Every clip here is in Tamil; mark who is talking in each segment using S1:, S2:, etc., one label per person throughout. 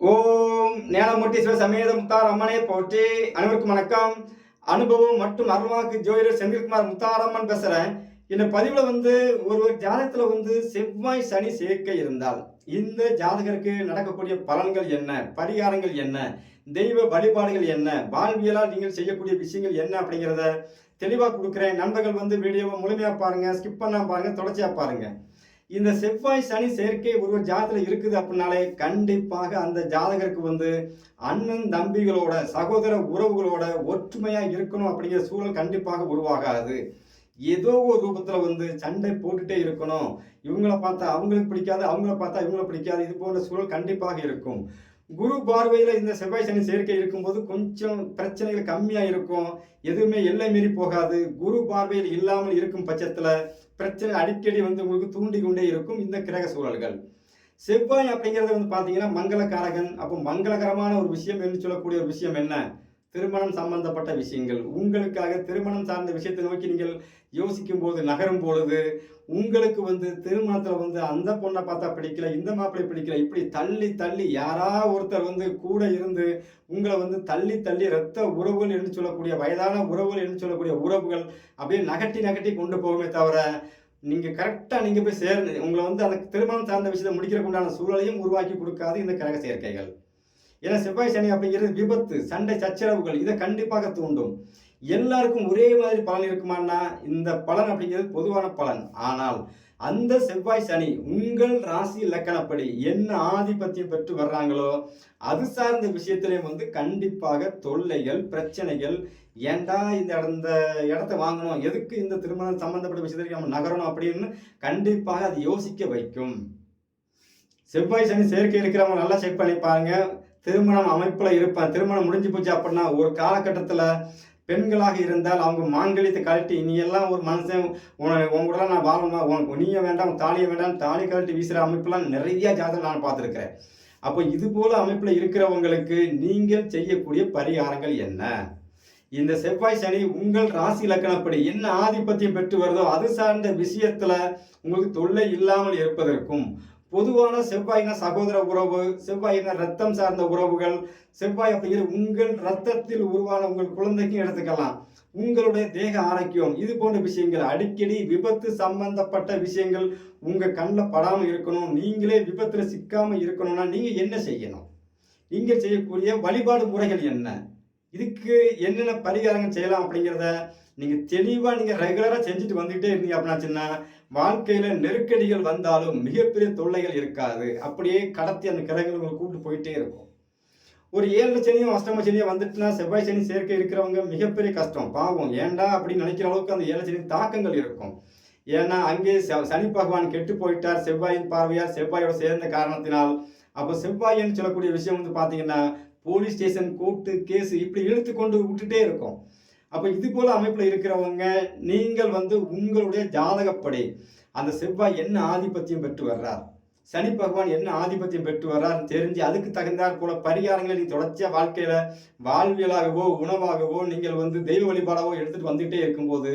S1: ஓம் ஞானமூர்த்தீஸ்வர சமேத முத்தார் அம்மனை போற்றி. அனைவருக்கும் வணக்கம். அனுபவம் மற்றும் அருள்வாக்கு ஜோதிடர் செந்தில்குமார் முத்தாரம்மன் பேசுறேன் இந்த பதிவுல வந்து ஒரு ஜாதகத்துல வந்து செவ்வாய் சனி சேர்க்கை இருந்தால் இந்த ஜாதகருக்கு நடக்கக்கூடிய பலன்கள் என்ன? பரிகாரங்கள் என்ன? தெய்வ வழிபாடுகள் என்ன? வாழ்வியலால் நீங்கள் செய்யக்கூடிய விஷயங்கள் என்ன அப்படிங்கிறத தெளிவாக கொடுக்குறேன். நண்பர்கள் வந்து வீடியோவை முழுமையாக பாருங்கள் ஸ்கிப் பண்ணாம பாருங்கள் தொடர்ச்சியாக பாருங்கள் இந்த செவ்வாய் சனி சேர்க்கை ஒரு ஜாதகத்தில் இருக்குது அப்படின்னாலே கண்டிப்பாக அந்த ஜாதகருக்கு வந்து அண்ணன் தம்பிகளோட சகோதர உறவுகளோட ஒற்றுமையாக இருக்கணும் அப்படிங்கிற சூழல் கண்டிப்பாக உருவாகாது. ஏதோ ஒரு ரூபத்தில் வந்து சண்டை போட்டுட்டே இருக்கணும். இவங்கள பார்த்தா அவங்களுக்கு பிடிக்காது அவங்கள பார்த்தா இவங்கள பிடிக்காது இது போன்ற சூழல் கண்டிப்பாக இருக்கும். குரு பார்வையில் இந்த செவ்வாய் சனி சேர்க்கை இருக்கும்போது கொஞ்சம் பிரச்சனைகள் கம்மியாக இருக்கும். எதுவுமே எல்லை மீறி போகாது. குரு பார்வையில் இல்லாமல் இருக்கும் பட்சத்தில் பிரச்சனை அடிக்கடி வந்து உங்களுக்கு தூண்டி கொண்டே இருக்கும் இந்த கிரக சூழல்கள். செவ்வாய் அப்படிங்கிறது வந்து பார்த்தீங்கன்னா மங்களகாரகன் அப்போ மங்களகரமான ஒரு விஷயம் என்று சொல்லக்கூடிய ஒரு விஷயம் என்ன? திருமணம் சம்பந்தப்பட்ட விஷயங்கள். உங்களுக்காக திருமணம் சார்ந்த விஷயத்தை நோக்கி நீங்கள் யோசிக்கும் போது நகரும் பொழுது உங்களுக்கு வந்து திருமணத்தில் வந்து அந்த பொண்ணை பார்த்தா பிடிக்கல இந்த மாப்பிள்ளை பிடிக்கல இப்படி தள்ளி தள்ளி யாரா ஒருத்தர் வந்து கூட இருந்து உங்களை வந்து தள்ளி தள்ளி ரத்த உறவுகள் என்று சொல்லக்கூடிய வயதான உறவுகள் என்று சொல்லக்கூடிய உறவுகள் அப்படியே நகட்டி நகட்டி கொண்டு போகுமே தவிர நீங்கள் கரெக்டாக நீங்கள் போய் சேர்ந்து உங்களை வந்து அந்த திருமணம் சார்ந்த விஷயத்தை முடிக்கிறக்குண்டான சூழலையும் உருவாக்கி கொடுக்காது இந்த கிரக சேர்க்கைகள் ஏன்னா செவ்வாய் சனி அப்படிங்கிறது விபத்து சண்டை சச்சரவுகள் இதை கண்டிப்பாக தூண்டும். எல்லாருக்கும் ஒரே மாதிரி பலன் இருக்குமான்னா இந்த பலன் அப்படிங்கிறது பொதுவான பலன். ஆனால் அந்த செவ்வாய் சனி உங்கள் ராசி இலக்கணப்படி என்ன ஆதிபத்தியம் பெற்று வர்றாங்களோ அது சார்ந்த விஷயத்திலையும் வந்து கண்டிப்பாக தொல்லைகள் பிரச்சனைகள் ஏன்டா இந்த இந்த இடத்த வாங்கணும் எதுக்கு இந்த திருமணம் சம்பந்தப்பட்ட விஷயத்திற்கு நம்ம நகரணும் அப்படின்னு கண்டிப்பாக அது யோசிக்க வைக்கும். செவ்வாய் சனி சேர்க்கை இருக்கிறவங்க நல்லா செக் பண்ணி பாருங்கள் திருமணம் அமைப்பில் இருப்பேன் திருமணம் முடிஞ்சு போச்சு அப்படின்னா ஒரு காலகட்டத்தில் பெண்களாக இருந்தால் அவங்க மாங்கலியத்தை கழட்டி நீ எல்லாம் ஒரு மனுஷன் உன உங்கூட நான் வாழணுமா? உனக்கு நீய வேண்டாம் தாலியை வேண்டாம் தாலி கழட்டி வீசுகிற அமைப்பெல்லாம் நிறையா ஜாதகம் நான் பார்த்துருக்கிறேன். அப்போ இது போல் அமைப்பில் இருக்கிறவங்களுக்கு நீங்கள் செய்யக்கூடிய பரிகாரங்கள் என்ன? இந்த செவ்வாய் சனி உங்கள் ராசி இலக்கணப்படி என்ன ஆதிபத்தியம் பெற்று வருதோ அது சார்ந்த விஷயத்தில் உங்களுக்கு தொல்லை இல்லாமல் இருப்பதற்கும் பொதுவான செவ்வாயின சகோதர உறவு செவ்வாயின ரத்தம் சார்ந்த உறவுகள் செவ்வாய் அப்படிங்கிற உங்கள் ரத்தத்தில் உருவான உங்கள் குழந்தைக்கும் எடுத்துக்கலாம். உங்களுடைய தேக ஆரோக்கியம் இது போன்ற விஷயங்கள் அடிக்கடி விபத்து சம்பந்தப்பட்ட விஷயங்கள் உங்கள் கண்ணில் படாமல் இருக்கணும். நீங்களே விபத்தில் சிக்காமல் இருக்கணும்னா நீங்கள் என்ன செய்யணும்? நீங்கள் செய்யக்கூடிய வழிபாடு முறைகள் என்ன? இதுக்கு என்னென்ன பரிகாரங்கள் செய்யலாம் அப்படிங்கிறத நீங்கள் தெளிவாக நீங்கள் ரெகுலராக செஞ்சுட்டு வந்துக்கிட்டே இருந்தீங்க அப்படின்னாச்சுன்னா வாழ்க்கையில் நெருக்கடிகள் வந்தாலும் மிகப்பெரிய தொல்லைகள் இருக்காது. அப்படியே கடத்தி அந்த கிரகங்கள் உங்களை கூப்பிட்டு போயிட்டே இருக்கும். ஒரு ஏழு சனியும் அஷ்டம சனியும் வந்துட்டுனா செவ்வாய் சனி சேர்க்கை இருக்கிறவங்க மிகப்பெரிய கஷ்டம். பாவம். ஏன்டா அப்படின்னு நினைக்கிற அளவுக்கு அந்த ஏழு சனி தாக்கங்கள் இருக்கும். ஏன்னா அங்கே ச- சனி பகவான் கெட்டு போயிட்டார். செவ்வாயின் பார்வையார் செவ்வாயோட சேர்ந்த காரணத்தினால். அப்போ செவ்வாயின்னு சொல்லக்கூடிய விஷயம் வந்து பார்த்தீங்கன்னா போலீஸ் ஸ்டேஷன் கோர்ட்டு கேஸ் இப்படி இழுத்து கொண்டு விட்டுட்டே இருக்கும். அப்போ இது போல் அமைப்பில் இருக்கிறவங்க நீங்கள் வந்து உங்களுடைய ஜாதகப்படி அந்த செவ்வாய் என்ன ஆதிபத்தியம் பெற்று வர்றார்? சனி பகவான் என்ன ஆதிபத்தியம் பெற்று வர்றாருன்னு தெரிஞ்சு அதுக்கு தகுந்தாற் போல பரிகாரங்களை நீங்கள் தொடர்ச்சியாக வாழ்க்கையில் வாழ்வியலாகவோ உணவாகவோ நீங்கள் வந்து தெய்வ வழிபாடாகவோ எடுத்துகிட்டு வந்துகிட்டே இருக்கும்போது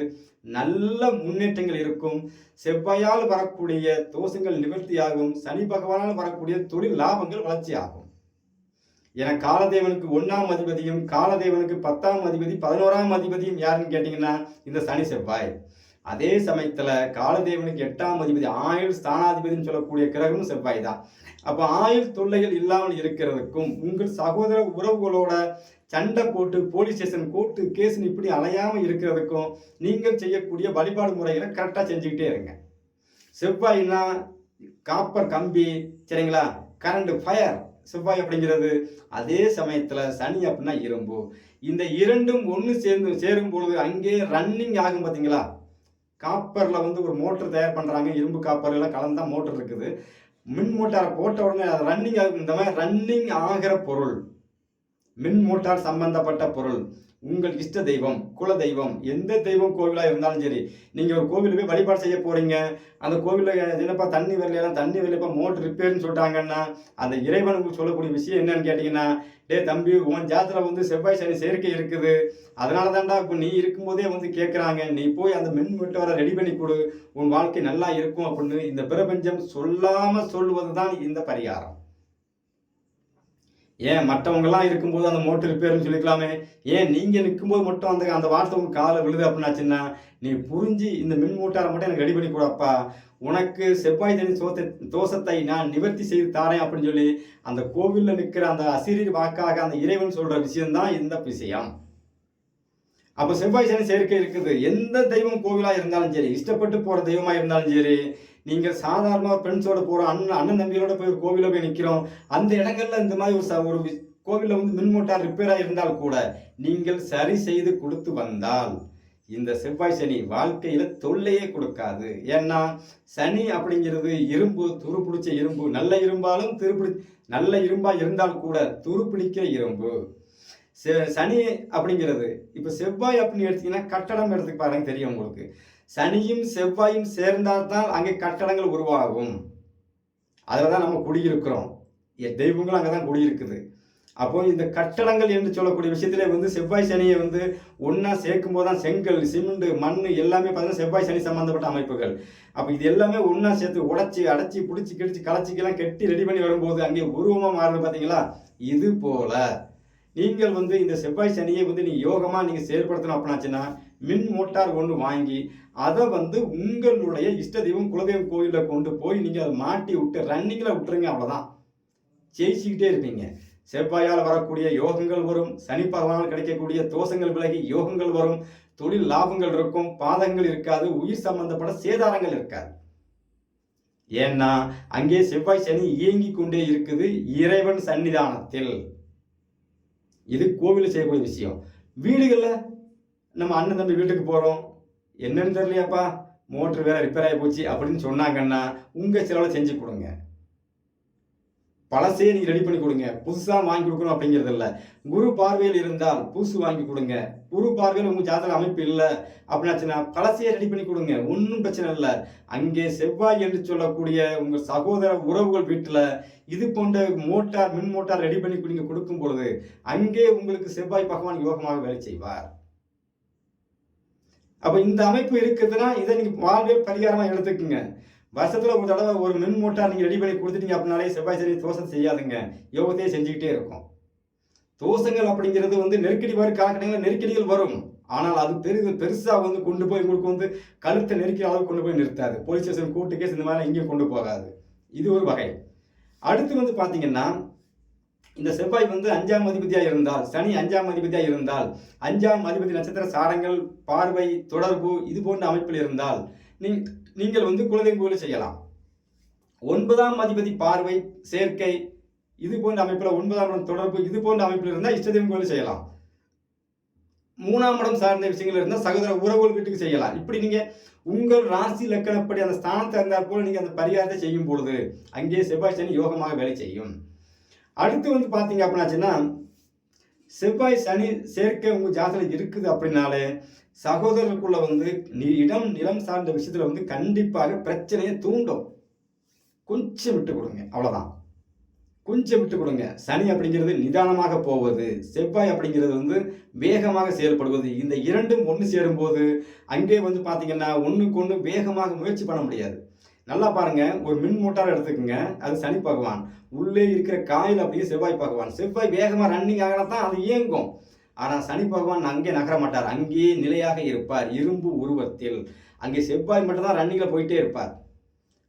S1: நல்ல முன்னேற்றங்கள் இருக்கும். செவ்வாயால் வரக்கூடிய தோஷங்கள் நிவர்த்தியாகும். சனி பகவானால் வரக்கூடிய தொழில் லாபங்கள் வளர்ச்சியாகும். என காலதேவனுக்கு ஒன்றாம் அதிபதியும் காலதேவனுக்கு பத்தாம் அதிபதி பதினோராம் அதிபதியும் யாருன்னு கேட்டிங்கன்னா இந்த சனி செவ்வாய். அதே சமயத்தில் காலதேவனுக்கு எட்டாம் அதிபதி ஆயுள் ஸ்தானாதிபதினு சொல்லக்கூடிய கிரகமும் செவ்வாய் தான் அப்போ ஆயுள் தொல்லைகள் இல்லாமல் இருக்கிறதுக்கும் உங்கள் சகோதர உறவுகளோட சண்டை போட்டு போலீஸ் ஸ்டேஷன் கோர்ட்டு கேஸ்னு இப்படி அலையாமல் இருக்கிறதுக்கும் நீங்கள் செய்யக்கூடிய வழிபாடு முறைகளை கரெக்டாக செஞ்சுக்கிட்டே இருங்க. செவ்வாய்னா காப்பர் கம்பி சரிங்களா? கரண்ட் ஃபயர் செவ்வாய் அப்படிங்கிறது அதே சமயத்தில் சனி அப்படின்னா இரும்பு. இந்த இரண்டும் ஒன்று சேர்ந்து சேரும் பொழுது அங்கே ரன்னிங் ஆகும் பார்த்தீங்களா காப்பரில் வந்து ஒரு மோட்டர் தயார் பண்ணுறாங்க இரும்பு காப்பர் எல்லாம் தான் மோட்டர் இருக்குது. மின் மோட்டாரை போட்ட உடனே அது ரன்னிங் ஆகும். இந்த மாதிரி ரன்னிங் ஆகிற பொருள். மின் மோட்டார் சம்பந்தப்பட்ட பொருள். உங்கள் இஷ்ட தெய்வம் குல தெய்வம் எந்த தெய்வம் கோவிலாக இருந்தாலும் சரி நீங்கள் ஒரு கோவிலில் போய் வழிபாடு செய்ய போகிறீங்க அந்த கோவிலில் என்னப்பா தண்ணி வரலாம் தண்ணி வரலப்பா மோட்டர் ரிப்பேர்னு சொல்லிட்டாங்கன்னா அந்த இறைவன் உங்களுக்கு சொல்லக்கூடிய விஷயம் என்னன்னு கேட்டிங்கன்னா டே தம்பி உன் ஜாத்திர வந்து செவ்வாய் சனி சேர்க்கை இருக்குது. அதனால தான்டா இப்போ நீ இருக்கும்போதே வந்து கேட்குறாங்க நீ போய் அந்த மின் வர ரெடி பண்ணி கொடு. உன் வாழ்க்கை நல்லா இருக்கும் அப்படின்னு இந்த பிரபஞ்சம் சொல்லாமல் சொல்லுவது தான் இந்த பரிகாரம். ஏன் மற்றவங்கெல்லாம் இருக்கும்போது அந்த மோட்டர் ரிப்பேர்னு சொல்லிக்கலாமே? ஏன் நீங்கள் நிற்கும்போது மட்டும் அந்த அந்த வார்த்தை உங்கள் காலை விழுது அப்படின்னாச்சுன்னா நீ புரிஞ்சு இந்த மின் மோட்டாரை மட்டும் எனக்கு ரெடி பண்ணி கூடப்பா உனக்கு செவ்வாய் தனி சோத்த தோஷத்தை நான் நிவர்த்தி செய்து தாரேன் அப்படின்னு சொல்லி அந்த கோவிலில் நிற்கிற அந்த அசிரியர் வாக்காக அந்த இறைவன் சொல்கிற விஷயம்தான் இந்த விஷயம். அப்போ செவ்வாய் சனி சேர்க்கை இருக்குது. எந்த தெய்வம் கோவிலாக இருந்தாலும் சரி இஷ்டப்பட்டு போகிற தெய்வமாக இருந்தாலும் சரி நீங்கள் சாதாரணமாக ஃப்ரெண்ட்ஸோட போகிற அண்ணன் அண்ணன் தம்பியோட போய் ஒரு கோவிலில் போய் நிற்கிறோம் அந்த இடங்கள்ல இந்த மாதிரி ஒரு ச ஒரு கோவிலில் வந்து மின்மோட்டார் ரிப்பேராக இருந்தால் கூட நீங்கள் சரி செய்து கொடுத்து வந்தால் இந்த செவ்வாய் சனி வாழ்க்கையில் தொல்லையே கொடுக்காது. ஏன்னா சனி அப்படிங்கிறது இரும்பு துருப்பிடிச்ச இரும்பு. நல்ல இரும்பாலும் திருப்பிடி நல்ல இரும்பாக இருந்தால் கூட துருப்பிடிக்கிற இரும்பு. சனி அப்படிங்கிறது இப்போ செவ்வாய் அப்படின்னு எடுத்தீங்கன்னா கட்டடம் எடுத்துக்கு பாருங்க தெரியும் உங்களுக்கு. சனியும் செவ்வாயும் சேர்ந்தால் தான் அங்கே கட்டடங்கள் உருவாகும். அதில் தான் நம்ம குடியிருக்கிறோம். என் தெய்வங்களும் அங்கே தான் குடியிருக்குது. அப்போ இந்த கட்டடங்கள் என்று சொல்லக்கூடிய விஷயத்தில் வந்து செவ்வாய் சனியை வந்து ஒன்றா சேர்க்கும் போது தான் செங்கல் சிமெண்ட் மண் எல்லாமே பார்த்தீங்கன்னா செவ்வாய் சனி சம்பந்தப்பட்ட அமைப்புகள். அப்போ இது எல்லாமே ஒன்றா சேர்த்து உடைச்சி அடைச்சி பிடிச்சி கிடிச்சி கலச்சிக்கெல்லாம் கெட்டி ரெடி பண்ணி வரும்போது அங்கே உருவமாக மாறுது பார்த்தீங்களா? இது போல. நீங்கள் வந்து இந்த செவ்வாய் சனியை வந்து நீங்கள் யோகமாக நீங்கள் செயல்படுத்தணும் அப்படின்னாச்சுன்னா மின் மோட்டார் ஒன்று வாங்கி அதை வந்து உங்களுடைய இஷ்ட தெய்வம் குலதெய்வம் கோயிலில் கொண்டு போய் நீங்கள் அதை மாட்டி விட்டு ரன்னிங்கில் விட்டுருங்க அவ்வளோதான் ஜெயிச்சுக்கிட்டே இருப்பீங்க. செவ்வாயால் வரக்கூடிய யோகங்கள் வரும் சனி பகவானால் கிடைக்கக்கூடிய தோஷங்கள் விலகி யோகங்கள் வரும். தொழில் லாபங்கள் இருக்கும் பாதங்கள் இருக்காது உயிர் சம்பந்தப்பட்ட சேதாரங்கள் இருக்காது. ஏன்னா அங்கே செவ்வாய் சனி இயங்கி கொண்டே இருக்குது இறைவன் சன்னிதானத்தில் இது கோவிலில் செய்யக்கூடிய விஷயம். வீடுகளில் நம்ம அண்ணன் தம்பி வீட்டுக்கு போகிறோம் என்னன்னு தெரியலையாப்பா? மோட்ரு வேற ரிப்பேர் ஆகி போச்சு அப்படின்னு சொன்னாங்கன்னா உங்கள் செலவில் செஞ்சு கொடுங்க. பழசே நீங்கள் ரெடி பண்ணி கொடுங்க. புதுசாக வாங்கி கொடுக்கணும் அப்படிங்கிறது இல்லை. குரு பார்வையில் இருந்தால் புதுசு வாங்கி கொடுங்க. குரு பார்வையில் உங்கள் ஜாதக அமைப்பு இல்லை. அப்படின்னாச்சுன்னா பழசையே ரெடி பண்ணி கொடுங்க. ஒன்றும் பிரச்சனை இல்லை. அங்கே செவ்வாய் என்று சொல்லக்கூடிய உங்கள் சகோதர உறவுகள் வீட்டில் இது போன்ற மோட்டார் மின் மோட்டார் ரெடி பண்ணி நீங்கள் கொடுக்கும் பொழுது அங்கே உங்களுக்கு செவ்வாய் பகவான் யோகமாக வேலை செய்வார். அப்போ இந்த அமைப்பு இருக்குதுன்னா இதை நீங்கள் வாழ்வியல் பரிகாரமாக எடுத்துக்கோங்க. வருஷத்தில் ஒரு தடவை ஒரு மின் மோட்டார் நீங்கள் ரெடி பண்ணி கொடுத்துட்டீங்க அப்படின்னாலே செவ்வாய் சனி தோஷம் செய்யாதுங்க. யோகத்தையே செஞ்சுக்கிட்டே இருக்கும். தோஷங்கள் அப்படிங்கிறது வந்து நெருக்கடி வரும் காலகட்டங்களில் நெருக்கடிகள் வரும். ஆனால் அது பெரிது பெருசாக வந்து கொண்டு போய் உங்களுக்கு வந்து கழுத்தை நெருக்கிற அளவுக்கு கொண்டு போய் நிறுத்தாது. போலீஸ் ஸ்டேஷன் கூட்டு கேஸ் இந்த மாதிரி எங்கேயும் கொண்டு போகாது. இது ஒரு வகை. அடுத்து வந்து பார்த்தீங்கன்னா இந்த செவ்வாய் வந்து அஞ்சாம் அதிபதியாக இருந்தால் சனி அஞ்சாம் அதிபதியாக இருந்தால் அஞ்சாம் அதிபதி நட்சத்திர சாரங்கள் பார்வை தொடர்பு இது போன்ற அமைப்பில் இருந்தால் நீங்கள் வந்து குலதெய்வம் கோயில் செய்யலாம். ஒன்பதாம் அதிபதி பார்வை சேர்க்கை இது போன்ற அமைப்பில் ஒன்பதாம் இடம் தொடர்பு இது போன்ற அமைப்பில் இருந்தால் இஷ்டதெய்வம் கோயில் செய்யலாம். மூணாம் இடம் சார்ந்த விஷயங்கள் இருந்தால் சகோதர உறவுகள் வீட்டுக்கு செய்யலாம். இப்படி நீங்கள் உங்கள் ராசி லக்கணப்படி அந்த ஸ்தானத்தை இருந்தால் போல நீங்கள் அந்த பரிகாரத்தை செய்யும் பொழுது அங்கே செவ்வாய் சனி யோகமாக வேலை செய்யும். அடுத்து வந்து பார்த்தீங்க அப்படின்னாச்சுன்னா செவ்வாய் சனி சேர்க்கை உங்கள் ஜாதகம் இருக்குது அப்படின்னாலே சகோதரருக்குள்ள வந்து இடம் நிலம் சார்ந்த விஷயத்தில் வந்து கண்டிப்பாக பிரச்சனையை தூண்டும். கொஞ்சம் விட்டு கொடுங்க அவ்வளோதான் கொஞ்சம் விட்டு கொடுங்க. சனி அப்படிங்கிறது நிதானமாக போவது செவ்வாய் அப்படிங்கிறது வந்து வேகமாக செயல்படுவது இந்த இரண்டும் ஒன்று சேரும்போது அங்கே வந்து பார்த்தீங்கன்னா ஒன்றுக்கு ஒன்று வேகமாக முயற்சி பண்ண முடியாது. நல்லா பாருங்கள் ஒரு மின் மோட்டார் எடுத்துக்கோங்க அது சனி பகவான். உள்ளே இருக்கிற காயில் அப்படியே செவ்வாய் பகவான். செவ்வாய் வேகமாக ரன்னிங் ஆகினா தான் அது இயங்கும். ஆனால் சனி பகவான் அங்கே நகர மாட்டார். அங்கேயே நிலையாக இருப்பார். இரும்பு உருவத்தில். அங்கே செவ்வாய் மட்டும்தான் ரன்னிங்கில் போயிட்டே இருப்பார்.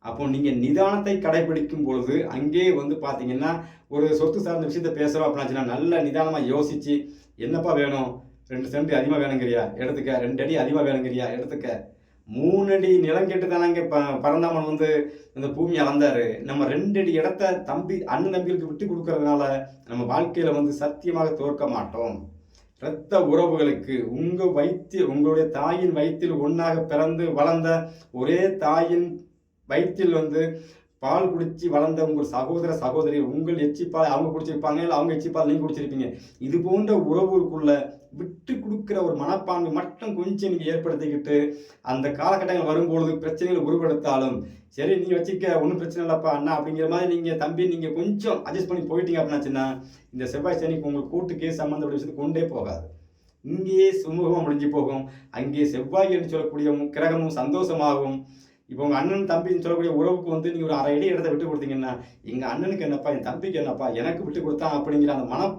S1: அப்போ நீங்கள் நிதானத்தை கடைபிடிக்கும் பொழுது அங்கே வந்து பார்த்தீங்கன்னா ஒரு சொத்து சார்ந்த விஷயத்த பேசுகிறோம் அப்படின்னாச்சுன்னா நல்ல நிதானமாக யோசித்து என்னப்பா வேணும்? ரெண்டு சென்ட் அதிகமாக வேணுங்கிறியா? எடுத்துக்க. ரெண்டு அடி அதிகமாக வேணுங்கிறியா? எடுத்துக்க. மூணு அடி நிலம் கேட்டு தானங்க ப பரந்தாமன் வந்து இந்த பூமி அளந்தாரு. நம்ம ரெண்டு அடி இடத்த தம்பி அண்ணன் தம்பிகளுக்கு விட்டு கொடுக்கறதுனால நம்ம வாழ்க்கையில் வந்து சத்தியமாக தோற்க மாட்டோம். இரத்த உறவுகளுக்கு உங்க வயிற்றில் உங்களுடைய தாயின் வயிற்றில் ஒன்றாக பிறந்து வளர்ந்த ஒரே தாயின் வயிற்றில் வந்து பால் குடிச்சு வளர்ந்த உங்கள் சகோதர சகோதரி உங்கள் எச்சிப்பால் அவங்க குடிச்சிருப்பாங்க இல்லை அவங்க எச்சிப்பால் நீங்கள் குடிச்சிருப்பீங்க. இது போன்ற உறவுகளுக்குள்ள விட்டு கொடுக்குற ஒரு மனப்பான்மை மட்டும் கொஞ்சம் நீங்கள் ஏற்படுத்திக்கிட்டு அந்த காலகட்டங்கள் வரும்பொழுது பிரச்சனைகள் உருவெடுத்தாலும் சரி நீங்கள் வச்சுக்க ஒன்றும் பிரச்சனை இல்லைப்பா அண்ணா அப்படிங்கிற மாதிரி நீங்கள் தம்பி நீங்கள் கொஞ்சம் அட்ஜஸ்ட் பண்ணி போயிட்டீங்க அப்படின்னாச்சுன்னா இந்த செவ்வாய் சனிக்கு உங்களுக்கு கூட்டுக்கே கேஸ் சம்மந்தப்பட்ட விஷயத்துக்கு கொண்டே போகாது. இங்கேயே சுமூகமாக முடிஞ்சு போகும். அங்கே செவ்வாய் என்று சொல்லக்கூடிய கிரகமும் சந்தோஷமாகவும் இப்போ உங்கள் அண்ணன் தம்பின்னு சொல்லக்கூடிய உறவுக்கு வந்து நீங்கள் ஒரு அரை அடி இடத்த விட்டு கொடுத்தீங்கன்னா எங்கள் அண்ணனுக்கு என்னப்பா என் தம்பிக்கு என்னப்பா எனக்கு விட்டு கொடுத்தான் அப்படிங்கிற அந்த மனம்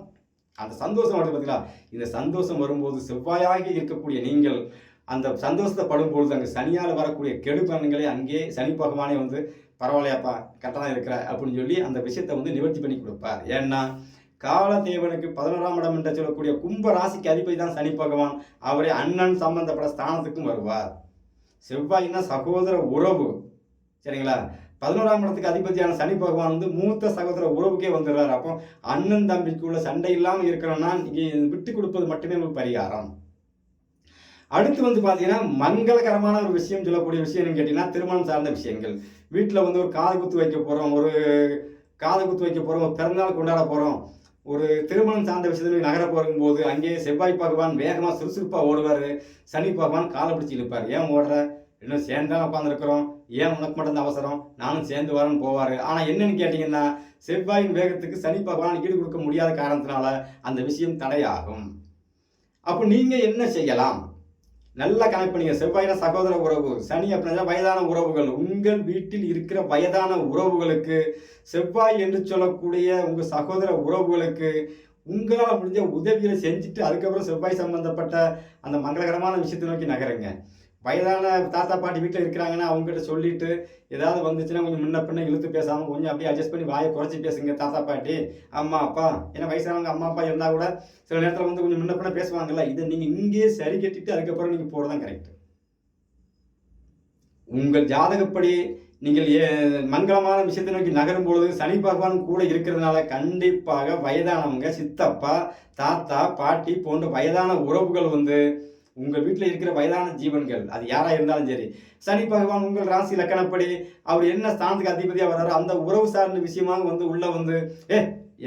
S1: அந்த சந்தோஷம் வருது பார்த்தீங்களா இந்த சந்தோஷம் வரும்போது செவ்வாயாக இருக்கக்கூடிய நீங்கள் அந்த சந்தோஷத்தை படும்பொழுது அங்கே சனியால் வரக்கூடிய கெடுபலன்களை அங்கே சனி பகவானே வந்து பரவாயில்லையாப்பா கரெக்டாக இருக்கிற அப்படின்னு சொல்லி அந்த விஷயத்தை வந்து நிவர்த்தி பண்ணி கொடுப்பார். ஏன்னா காலதேவனுக்கு பதினோராம் இடம் என்று சொல்லக்கூடிய கும்ப ராசிக்கு அதிபதி தான் சனி பகவான். அவரே அண்ணன் சம்பந்தப்பட்ட ஸ்தானத்துக்கும் வருவார். செவ்வாய்னா சகோதர உறவு. சரிங்களா? பதினோராம் இடத்துக்கு அதிபதியான சனி பகவான் வந்து மூத்த சகோதர உறவுக்கே வந்துடுறாரு. அப்போ அண்ணன் தம்பிக்கு உள்ள சண்டை இல்லாமல் இருக்கிறோன்னா நீங்கள் விட்டு கொடுப்பது மட்டுமே உங்களுக்கு பரிகாரம். அடுத்து வந்து பார்த்தீங்கன்னா மங்களகரமான ஒரு விஷயம் சொல்லக்கூடிய விஷயம் என்னன்னு கேட்டிங்கன்னா திருமணம் சார்ந்த விஷயங்கள். வீட்டில் வந்து ஒரு காது குத்து வைக்க போகிறோம் ஒரு காது குத்து வைக்க போகிறோம் ஒரு பிறந்தநாள் கொண்டாட போகிறோம் ஒரு திருமணம் சார்ந்த விஷயத்தில் நகர போகும்போது அங்கே செவ்வாய் பகவான் வேகமாக சுறுசுறுப்பாக ஓடுவார். சனி பகவான் காலை பிடிச்சி இழுப்பார். ஏன் ஓடுற? இன்னும் சேர்ந்தாலும் உட்காந்துருக்குறோம் ஏன் உனக்கு மட்டும் அவசரம்? நானும் சேர்ந்து வரேன்னு போவார். ஆனால் என்னன்னு கேட்டிங்கன்னா செவ்வாயின் வேகத்துக்கு சனி பகவான் ஈடு கொடுக்க முடியாத காரணத்தினால அந்த விஷயம் தடையாகும். அப்போ நீங்கள் என்ன செய்யலாம்? நல்லா கனெக்ட் பண்ணீங்க. செவ்வாயின சகோதர உறவு சனி அப்படின்னா வயதான உறவுகள். உங்கள் வீட்டில் இருக்கிற வயதான உறவுகளுக்கு செவ்வாய் என்று சொல்லக்கூடிய உங்கள் சகோதர உறவுகளுக்கு உங்களால் முடிஞ்ச உதவிகளை செஞ்சுட்டு அதுக்கப்புறம் செவ்வாய் சம்பந்தப்பட்ட அந்த மங்களகரமான விஷயத்தை நோக்கி நகருங்க. வயதான தாத்தா பாட்டி வீட்டில் இருக்கிறாங்கன்னா அவங்ககிட்ட சொல்லிட்டு ஏதாவது வந்துச்சுன்னா கொஞ்சம் முன்ன பின்ன இழுத்து பேசாமல் கொஞ்சம் அப்படியே அட்ஜஸ்ட் பண்ணி வாயை குறைச்சி பேசுங்க தாத்தா பாட்டி. அம்மா அப்பா. ஏன்னா வயசானவங்க அம்மா அப்பா இருந்தால் கூட சில நேரத்தில் வந்து கொஞ்சம் முன்ன பின்ன பேசுவாங்கல்ல இதை நீங்கள் இங்கேயே சரி கட்டிட்டு அதுக்கப்புறம் நீங்கள் போகிறது தான் கரெக்ட் உங்கள் ஜாதகப்படி நீங்கள் ஏ- மங்களமான விஷயத்தை நோக்கி நகரும் பொழுது சனி பகவான் கூட இருக்கிறதுனால கண்டிப்பாக வயதானவங்க சித்தப்பா தாத்தா பாட்டி போன்ற வயதான உறவுகள் வந்து உங்கள் வீட்டில் இருக்கிற வயதான ஜீவன்கள் அது யாராக இருந்தாலும் சரி. சனி பகவான் உங்கள் ராசி லக்கணப்படி அவர் என்ன ஸ்தானத்துக்கு அதிபதியாக வர்றாரோ அந்த உறவு சார்ந்த விஷயமாக வந்து உள்ளே வந்து ஏ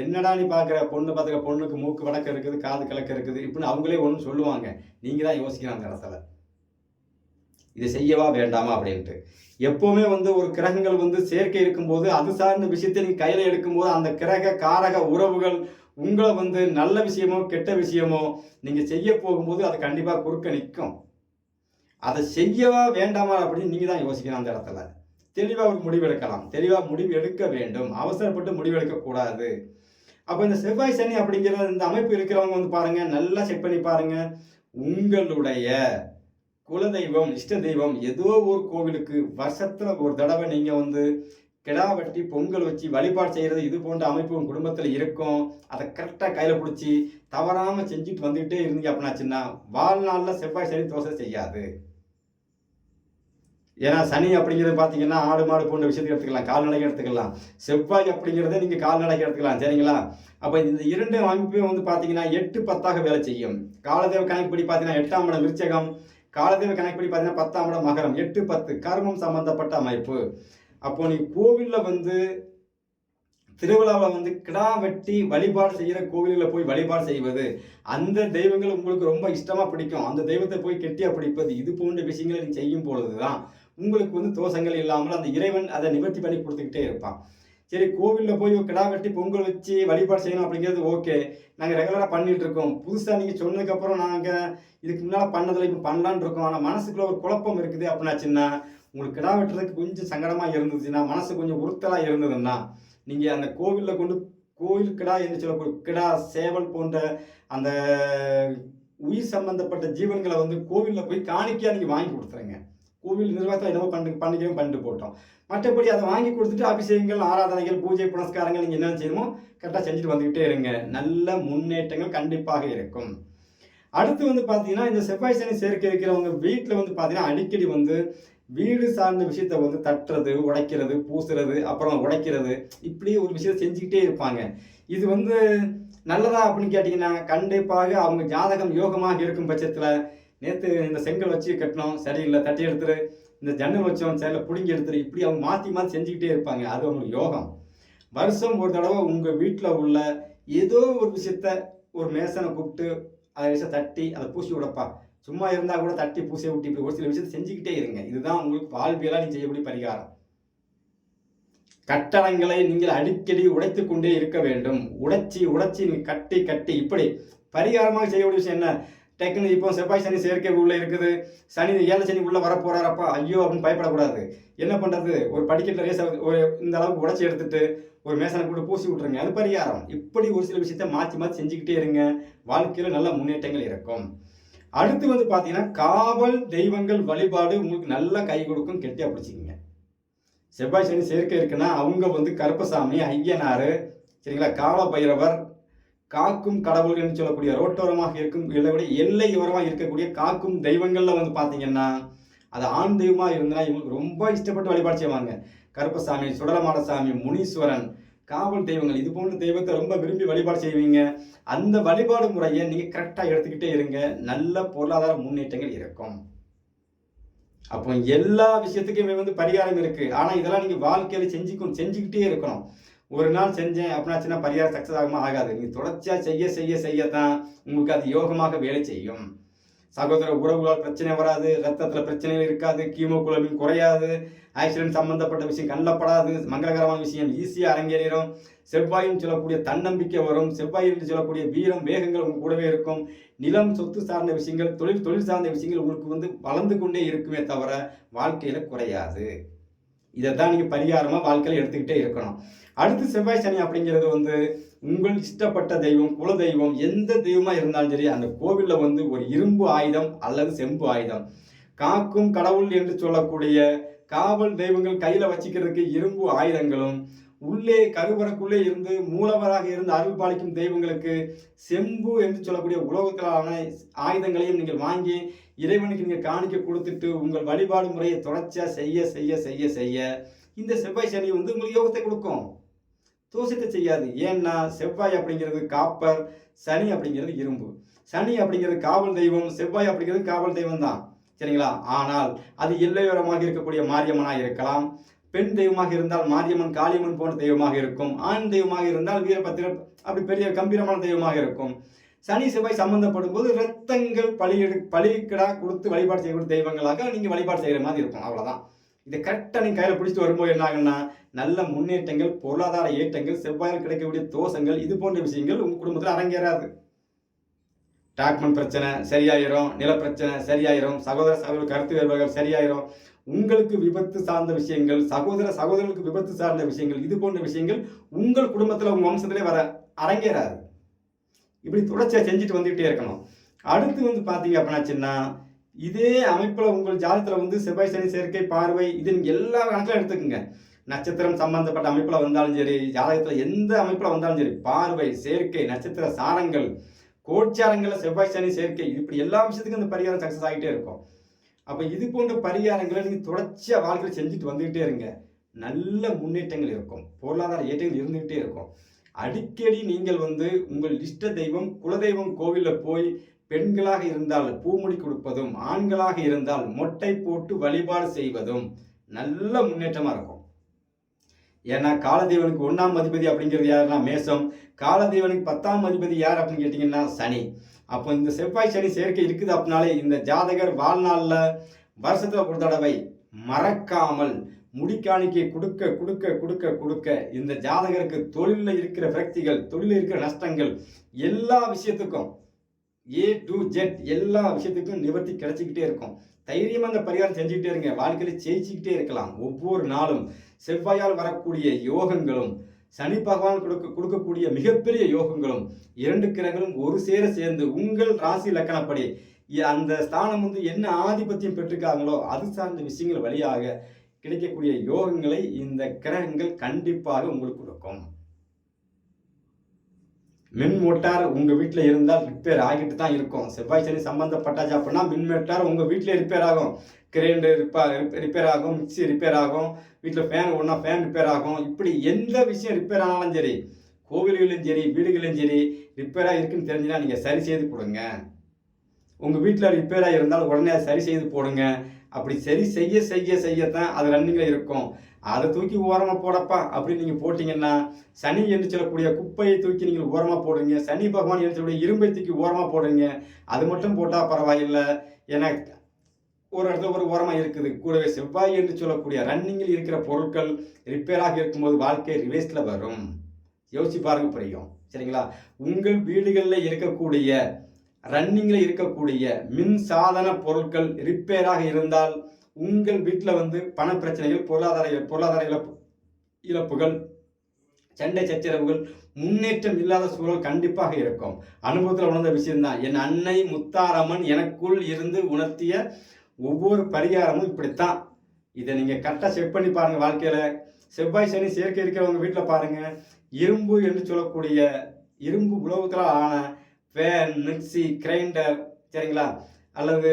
S1: என்னடா நீ பார்க்குற பொண்ணு பார்த்துக்க பொண்ணுக்கு மூக்கு வடக்க இருக்குது காது கிழக்க இருக்குது. இப்படின்னு அவங்களே ஒன்று சொல்லுவாங்க. நீங்கள் தான் யோசிக்கணும் அந்த இடத்துல இதை செய்யவா வேண்டாமா அப்படின்ட்டு. எப்போவுமே வந்து ஒரு கிரகங்கள் வந்து சேர்க்கை இருக்கும்போது அது சார்ந்த விஷயத்தை நீங்கள் கையில் எடுக்கும்போது அந்த கிரக காரக உறவுகள் உங்களை வந்து நல்ல விஷயமோ கெட்ட விஷயமோ நீங்கள் செய்ய போகும்போது அது கண்டிப்பாக குறுக்க நிற்கும். அதை செய்யவா வேண்டாமா அப்படின்னு நீங்கள் தான் யோசிக்கணும் அந்த இடத்துல. தெளிவாக ஒரு முடிவெடுக்கலாம். தெளிவாக முடிவு எடுக்க வேண்டும். அவசரப்பட்டு முடிவெடுக்கக்கூடாது அப்போ இந்த செவ்வாய் சனி அப்படிங்கிற இந்த அமைப்பு இருக்கிறவங்க வந்து பாருங்கள் நல்லா செக் பண்ணி பாருங்கள் உங்களுடைய குலதெய்வம் இஷ்ட தெய்வம் ஏதோ ஒரு கோவிலுக்கு வருஷத்தில் ஒரு தடவை நீங்கள் வந்து கிடா வெட்டி பொங்கல் வச்சு வழிபாடு செய்கிறது இது போன்ற அமைப்பு உங்கள் குடும்பத்தில் இருக்கும். அதை கரெக்டாக கையில் பிடிச்சி தவறாமல் செஞ்சுட்டு வந்துக்கிட்டே இருந்தீங்க அப்படின்னாச்சுன்னா வாழ்நாளில் செவ்வாய் சனி தோசை செய்யாது. ஏன்னா சனி அப்படிங்கிறது பார்த்தீங்கன்னா ஆடு மாடு போன்ற விஷயத்துக்கு எடுத்துக்கலாம் கால்நடைக்கு எடுத்துக்கலாம். செவ்வாய் அப்படிங்கிறத நீங்கள் கால்நடைக்கு எடுத்துக்கலாம் சரிங்களா? அப்போ இந்த இரண்டு அமைப்பையும் வந்து பார்த்தீங்கன்னா எட்டு பத்தாக வேலை செய்யும். காலதேவ கணக்குப்படி பார்த்தீங்கன்னா எட்டாம் இடம் விருச்சகம் காலதேவ கணக்குப்படி பார்த்தீங்கன்னா பத்தாம் இடம் மகரம். எட்டு பத்து. கர்மம் சம்பந்தப்பட்ட அமைப்பு. அப்போ நீ கோவிலில் வந்து திருவிழாவில் வந்து கிடா வெட்டி வழிபாடு செய்கிற கோவிலில் போய் வழிபாடு செய்வது அந்த தெய்வங்கள் உங்களுக்கு ரொம்ப இஷ்டமாக பிடிக்கும். அந்த தெய்வத்தை போய் கெட்டியாக பிடிப்பது இது போன்ற விஷயங்களை நீ செய்யும் பொழுது தான் உங்களுக்கு வந்து தோஷங்கள் இல்லாமல் அந்த இறைவன் அதை நிவர்த்தி பண்ணி கொடுத்துக்கிட்டே இருப்பான். சரி கோவிலில் போய் கிடா வெட்டி பொங்கல் வச்சு வழிபாடு செய்யணும் அப்படிங்கிறது ஓகே. நாங்கள் ரெகுலராக பண்ணிகிட்ருக்கோம் இருக்கோம். புதுசாக நீங்கள் சொன்னதுக்கப்புறம் நாங்கள் இதுக்கு முன்னால் பண்ணதில் இப்போ பண்ணலான்னு இருக்கோம். ஆனால் மனசுக்குள்ள ஒரு குழப்பம் இருக்குது. அப்படின்னாச்சுன்னா உங்களுக்கு கிடா வெட்டுறதுக்கு கொஞ்சம் சங்கடமாக இருந்துச்சுன்னா மனசு கொஞ்சம் உறுத்தலாக இருந்ததுன்னா நீங்கள் அந்த கோவிலில் கொண்டு கோவில் கிடா என்று சொல்லக்கூடிய கிடா சேவல் போன்ற அந்த உயிர் சம்பந்தப்பட்ட ஜீவன்களை வந்து கோவிலில் போய் காணிக்கையாக நீங்கள் வாங்கி கொடுத்துருங்க. கோவில் நிர்வாகத்தில் என்னமோ பண்ணி பண்ணிக்கவும் பண்ணிட்டு போட்டோம். மற்றபடி அதை வாங்கி கொடுத்துட்டு அபிஷேகங்கள் ஆராதனைகள் பூஜை புனஸ்காரங்கள் நீங்கள் என்ன செய்யணுமோ கரெக்டாக செஞ்சுட்டு வந்துக்கிட்டே இருங்க. நல்ல முன்னேற்றங்கள் கண்டிப்பாக இருக்கும். அடுத்து வந்து பார்த்தீங்கன்னா இந்த செவ்வாய் சனி சேர்க்கை இருக்கிறவங்க வீட்டில் வந்து பார்த்தீங்கன்னா அடிக்கடி வந்து வீடு சார்ந்த விஷயத்த வந்து தட்டுறது உடைக்கிறது பூசுறது அப்புறம் உடைக்கிறது இப்படி ஒரு விஷயத்தை செஞ்சுக்கிட்டே இருப்பாங்க. இது வந்து நல்லதா அப்படின்னு கேட்டிங்கன்னா கண்டிப்பாக அவங்க ஜாதகம் யோகமாக இருக்கும் பட்சத்தில் நேற்று இந்த செங்கல் வச்சு கட்டினோம் சரியில்லை தட்டி எடுத்துரு. இந்த ஜன்னல் வச்சோம் சரியில்லை பிடுங்கி எடுத்துரு. இப்படி அவங்க மாற்றி மாற்றி செஞ்சுக்கிட்டே இருப்பாங்க. அது அவங்களுக்கு யோகம். வருஷம் ஒரு தடவை உங்கள் வீட்டில் உள்ள ஏதோ ஒரு விஷயத்த ஒரு மேசனை கூப்பிட்டு அதை விஷயம் தட்டி அதை பூசி விடப்பா சும்மா இருந்தால் கூட தட்டி பூசி விட்டு இப்படி ஒரு சில விஷயத்தை செஞ்சுக்கிட்டே இருங்க. இதுதான் உங்களுக்கு வாழ்வியலாக நீ செய்யக்கூடிய பரிகாரம். கட்டணங்களை நீங்கள் அடிக்கடி உடைத்து கொண்டே இருக்க வேண்டும். உடைச்சி உடைச்சி நீ கட்டி கட்டி இப்படி பரிகாரமாக செய்யக்கூடிய விஷயம் என்ன? டக்குன்னு இப்போ செவ்வாய் சனி செயற்கை உள்ளே இருக்குது. சனி ஏழை சனி உள்ளே வரப்போறாரப்பா ஐயோ அப்படின்னு பயப்படக்கூடாது. என்ன பண்ணுறது ஒரு படிக்கட்டில் ரேச ஒரு இந்த அளவுக்கு உடச்சி எடுத்துட்டு ஒரு மேசனை கூட பூசி விட்ருங்க அது பரிகாரம். இப்படி ஒரு சில விஷயத்த மாற்றி மாற்றி செஞ்சுக்கிட்டே இருங்க. வாழ்க்கையில் நல்ல முன்னேற்றங்கள் இருக்கும். அடுத்து வந்து பார்த்தீங்கன்னா காவல் தெய்வங்கள் வழிபாடு உங்களுக்கு நல்லா கை கொடுக்கும். கெட்டியாக பிடிச்சிக்கிங்க. செவ்வாய் சனி சேர்க்கை இருக்குன்னா அவங்க வந்து கருப்பசாமி ஐயனார் சரிங்களா? கால பைரவர் காக்கும் கடவுள் என்று சொல்லக்கூடிய ரோட்டோரமாக இருக்கும் இல்லை விட எல்லை ஓரமாக இருக்கக்கூடிய காக்கும் தெய்வங்கள்ல வந்து பார்த்தீங்கன்னா அது ஆண் தெய்வமாக இருந்தால் இவங்களுக்கு ரொம்ப இஷ்டப்பட்டு வழிபாடு செய்வாங்க. கருப்பசாமி சுடலமாடசாமி முனீஸ்வரன் காவல் தெய்வங்கள் இது போன்ற தெய்வத்தை ரொம்ப விரும்பி வழிபாடு செய்வீங்க. அந்த வழிபாடு முறையை நீங்கள் கரெக்டாக எடுத்துக்கிட்டே இருங்க. நல்ல பொருளாதார முன்னேற்றங்கள் இருக்கும். அப்போ எல்லா விஷயத்துக்குமே வந்து பரிகாரம் இருக்கு. ஆனா இதெல்லாம் நீங்க வாழ்க்கையில செஞ்சுக்கணும் செஞ்சுக்கிட்டே இருக்கணும். ஒரு நாள் செஞ்சேன் அப்படின்னாச்சுன்னா பரிகாரம் சக்ஸஸ் ஆகுமா? ஆகாது. நீ தொடர்ச்சியாக செய்ய செய்ய செய்யத்தான் உங்களுக்கு அது யோகமாக வேலை செய்யும். சகோதர உறவுகளால் பிரச்சனை வராது ரத்தத்தில் பிரச்சனைகள் இருக்காது கீமோகுலமின் குறையாது ஆக்சிடென்ட் சம்பந்தப்பட்ட விஷயம் கண்ணப்படாது மங்களகரமான விஷயம் ஈஸியாக அரங்கேறிடும் செவ்வாயின்னு சொல்லக்கூடிய தன்னம்பிக்கை வரும் செவ்வாய் என்று சொல்லக்கூடிய வீரம் வேகங்கள் உங்க கூடவே இருக்கும். நிலம் சொத்து சார்ந்த விஷயங்கள் தொழில் தொழில் சார்ந்த விஷயங்கள் உங்களுக்கு வந்து வளர்ந்து கொண்டே இருக்குமே தவிர வாழ்க்கையில் குறையாது. இதை தான் நீங்கள் பரிகாரமாக வாழ்க்கையில் எடுத்துக்கிட்டே இருக்கணும். அடுத்து செவ்வாய் சனி அப்படிங்கிறது வந்து உங்கள் இஷ்டப்பட்ட தெய்வம் குல தெய்வம் எந்த தெய்வமாக இருந்தாலும் சரி அந்த கோவிலில் வந்து ஒரு இரும்பு ஆயுதம் அல்லது செம்பு ஆயுதம். காக்கும் கடவுள் என்று சொல்லக்கூடிய காவல் தெய்வங்கள் கையில் வச்சுக்கிறதுக்கு இரும்பு ஆயுதங்களும் உள்ளே கருவறக்குள்ளே இருந்து மூலவராக இருந்து அருள் பாலிக்கும் தெய்வங்களுக்கு செம்பு என்று சொல்லக்கூடிய உலோகத்திலான ஆயுதங்களையும் நீங்கள் வாங்கி இறைவனுக்கு நீங்கள் காணிக்க கொடுத்துட்டு உங்கள் வழிபாடு முறையை தொடர்ச்சியாக செய்ய செய்ய செய்ய செய்ய இந்த செவ்வாய் சனி வந்து உங்களுக்கு யோகத்தை கொடுக்கும். தோஷத்தை செய்யாது. ஏன்னா செவ்வாய் அப்படிங்கிறது காப்பர் சனி அப்படிங்கிறது இரும்பு. சனி அப்படிங்கிறது காவல் தெய்வம் செவ்வாய் அப்படிங்கிறது காவல் தெய்வம் தான் சரிங்களா? ஆனால் அது எல்லையோரமாக இருக்கக்கூடிய மாரியம்மனாக இருக்கலாம். பெண் தெய்வமாக இருந்தால் மாரியம்மன் காளியம்மன் போன்ற தெய்வமாக இருக்கும். ஆண் தெய்வமாக இருந்தால் வீரபத்திர அப்படி பெரிய கம்பீரமான தெய்வமாக இருக்கும். சனி செவ்வாய் சம்பந்தப்படும் போது ரத்தங்கள் பலி எடு கொடுத்து வழிபாடு செய்யக்கூடிய தெய்வங்களாக நீங்கள் வழிபாடு செய்கிற மாதிரி இருக்கும். அவ்வளோதான் இதை கரெக்டாக நீங்கள் கையில் பிடிச்சிட்டு வரும்போது என்ன ஆகுன்னா நல்ல முன்னேற்றங்கள் பொருளாதார ஏற்றங்கள் செவ்வாயில் கிடைக்கக்கூடிய தோஷங்கள் இது போன்ற விஷயங்கள் உங்கள் குடும்பத்தில் அரங்கேறாது. டாக்குமெண்ட் பிரச்சனை சரியாயிரும் நில பிரச்சனை சரியாயிரும் சகோதர சகோதர கருத்து வேறுபாடுகள் சரியாயிரும். உங்களுக்கு விபத்து சார்ந்த விஷயங்கள் சகோதர சகோதரர்களுக்கு விபத்து சார்ந்த விஷயங்கள் இது போன்ற விஷயங்கள் உங்கள் குடும்பத்தில் உங்கள் வம்சத்திலே வர அரங்கேறாது. இப்படி தொடர்ச்சியாக செஞ்சுட்டு வந்துகிட்டே இருக்கணும். அடுத்து வந்து பார்த்தீங்க அப்படின்னாச்சுன்னா இதே அமைப்பில் உங்கள் ஜாதகத்தில் வந்து செவ்வாய் சனி சேர்க்கை பார்வை இது நீங்கள் எல்லா கணக்கிலும் எடுத்துக்கோங்க. நட்சத்திரம் சம்பந்தப்பட்ட அமைப்பில் வந்தாலும் சரி ஜாதகத்தில் எந்த அமைப்பில் வந்தாலும் சரி பார்வை சேர்க்கை நட்சத்திர சாரங்கள் கோட்சாரங்களில் செவ்வாய் சனி சேர்க்கை இப்படி எல்லா விஷயத்துக்கும் இந்த பரிகாரம் சக்ஸஸ் ஆகிட்டே இருக்கும். அப்போ இது போன்ற பரிகாரங்களை நீங்கள் தொடர்ச்சியாக வாழ்க்கையில் செஞ்சுட்டு வந்துக்கிட்டே இருங்க. நல்ல முன்னேற்றங்கள் இருக்கும். பொருளாதார ஏற்றங்கள் இருந்துக்கிட்டே இருக்கும். அடிக்கடி நீங்கள் வந்து உங்கள் இஷ்ட தெய்வம் குலதெய்வம் கோவிலில் போய் பெண்களாக இருந்தால் பூமுடி கொடுப்பதும் ஆண்களாக இருந்தால் மொட்டை போட்டு வழிபாடு செய்வதும் நல்ல முன்னேற்றமாக இருக்கும். ஏன்னா காலதேவனுக்கு ஒன்றாம் அதிபதி அப்படிங்கிறது யாருன்னா மேசம். காலதேவனுக்கு பத்தாம் அதிபதி யார் அப்படின்னு கேட்டிங்கன்னா சனி. அப்போ இந்த செவ்வாய் சனி சேர்க்கை இருக்குது அப்படின்னாலே இந்த ஜாதகர் வாழ்நாளில் வருஷத்தில் ஒரு தடவை மறக்காமல் முடிக்காணிக்கை கொடுக்க கொடுக்க கொடுக்க கொடுக்க இந்த ஜாதகருக்கு தொழிலில் இருக்கிற விரக்திகள் தொழிலில் இருக்கிற நஷ்டங்கள் எல்லா விஷயத்துக்கும் ஏ டு ஜெட் எல்லா விஷயத்துக்கும் நிவர்த்தி கிடைச்சிக்கிட்டே இருக்கும். தைரியமாக அந்த பரிகாரம் செஞ்சுக்கிட்டே இருங்க. வாழ்க்கையில் ஜெயிச்சுக்கிட்டே இருக்கலாம். ஒவ்வொரு நாளும் செவ்வாயால் வரக்கூடிய யோகங்களும் சனி பகவான் கொடுக்க கொடுக்கக்கூடிய மிகப்பெரிய யோகங்களும் இரண்டு கிரகங்களும் ஒரு சேர சேர்ந்து உங்கள் ராசி லக்கணப்படி அந்த ஸ்தானம் வந்து என்ன ஆதிபத்தியம் பெற்றிருக்காங்களோ அது சார்ந்த விஷயங்கள் வழியாக கிடைக்கக்கூடிய யோகங்களை இந்த கிரகங்கள் கண்டிப்பாக உங்களுக்கு கொடுக்கும். மின் மோட்டார் உங்கள் வீட்டில் இருந்தால் ரிப்பேர் ஆகிட்டு தான் இருக்கும். செவ்வாய் சனி சம்மந்தப்பட்டாச்சு அப்படின்னா மின் மோட்டார் உங்கள் வீட்டிலே ரிப்பேர் ஆகும். கிரைண்டர் ரிப்பேர் ரிப்பேர் ஆகும் மிக்சி ரிப்பேர் ஆகும் வீட்டில் ஃபேன் ஒன்றா ஃபேன் ரிப்பேர் ஆகும். இப்படி எந்த விஷயம் ரிப்பேர் ஆனாலும் சரி கோவில்களிலும் சரி வீடுகளிலும் சரி ரிப்பேராக இருக்குன்னு தெரிஞ்சுன்னா நீங்கள் சரி செய்து கொடுங்க. உங்கள் வீட்டில் ரிப்பேராக இருந்தால் உடனே சரி செய்து போடுங்க. அப்படி சரி செய்ய செய்ய செய்யத்தான் அது ரன்னிங்கில் இருக்கும். அதை தூக்கி ஓரமாக போடப்பா அப்படின்னு நீங்கள் போட்டிங்கன்னா சனி என்று சொல்லக்கூடிய குப்பையை தூக்கி நீங்கள் ஓரமாக போடுறீங்க சனி பகவான் என்று சொல்லக்கூடிய இரும்பை தூக்கி ஓரமாக போடுறீங்க அது மட்டும் போட்டால் பரவாயில்லை. ஏன்னா ஒரு இடத்துல ஒரு உரமாக இருக்குது. கூடவே செவ்வாய் என்று சொல்லக்கூடிய ரன்னிங்கில் இருக்கிற பொருட்கள் ரிப்பேராக இருக்கும்போது வாழ்க்கை ரிவேஸில் வரும். யோசிச்சு பாருங்க புரியும். சரிங்களா? உங்கள் வீடுகளில் இருக்கக்கூடிய ரன்னிங்கில் இருக்கக்கூடிய மின் சாதன பொருட்கள் ரிப்பேராக இருந்தால் உங்கள் வீட்டில் வந்து பண பிரச்சனைகள் பொருளாதார பொருளாதார இழப்பு இழப்புகள் சண்டை சச்சரவுகள் முன்னேற்றம் இல்லாத சூழல் கண்டிப்பாக இருக்கும். அனுபவத்தில் உணர்ந்த விஷயம்தான். என் அன்னை முத்தாரம்மன் எனக்குள் இருந்து உணர்த்திய ஒவ்வொரு பரிகாரமும் இப்படித்தான். இதை நீங்கள் கரெக்டாக செக் பண்ணி பாருங்கள் வாழ்க்கையில். செவ்வாய் சனி சேர்க்கை இருக்கிறவங்க வீட்டில் பாருங்கள் இரும்பு என்று சொல்லக்கூடிய இரும்பு உலோகத்தில் ஆன ஃபேன் மிக்சி கிரைண்டர் சரிங்களா? அல்லது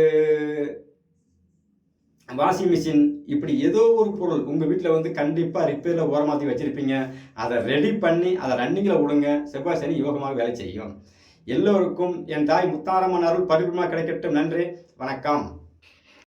S1: வாஷிங் மிஷின் இப்படி ஏதோ ஒரு பொருள் உங்கள் வீட்டில் வந்து கண்டிப்பாக ரிப்பேரில் ஓரமாற்றி வச்சுருப்பீங்க. அதை ரெடி பண்ணி அதை ரன்னிங்கில் விடுங்க. செவ்வாய் சனி யோகமாக வேலை செய்யும். எல்லோருக்கும் என் தாய் முத்தாரம்மன் அருள் பரிபூர்ணமாக கிடைக்கட்டும். நன்றி. வணக்கம்.